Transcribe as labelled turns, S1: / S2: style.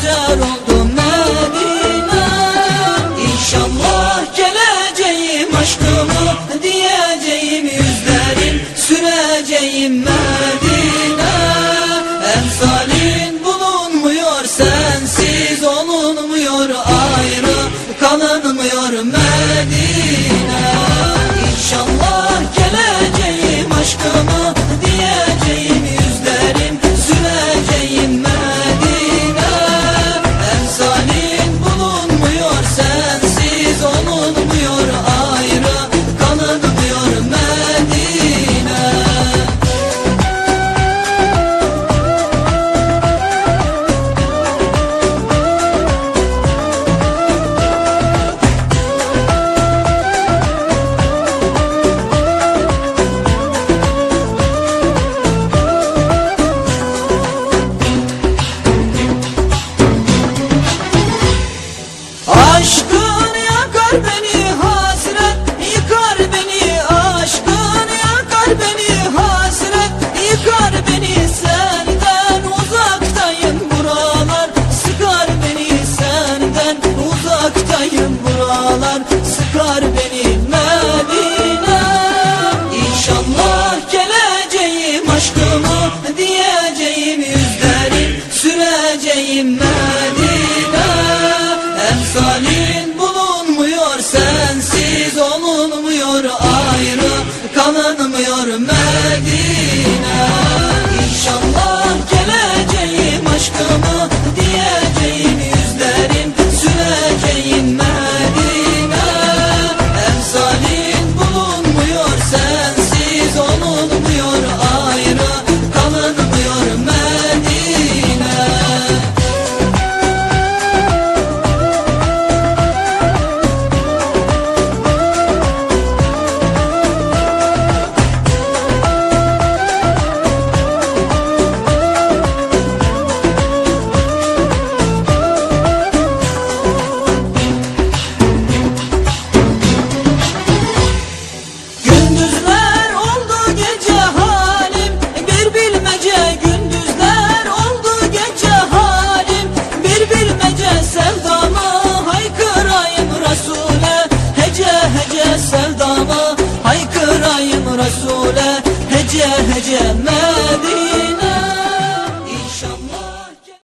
S1: Acar oldum. beni hasret Yıkar beni aşkın Yakar beni hasret Yıkar beni senden Uzaktayım buralar Sıkar beni senden Uzaktayım buralar Sıkar hece hece me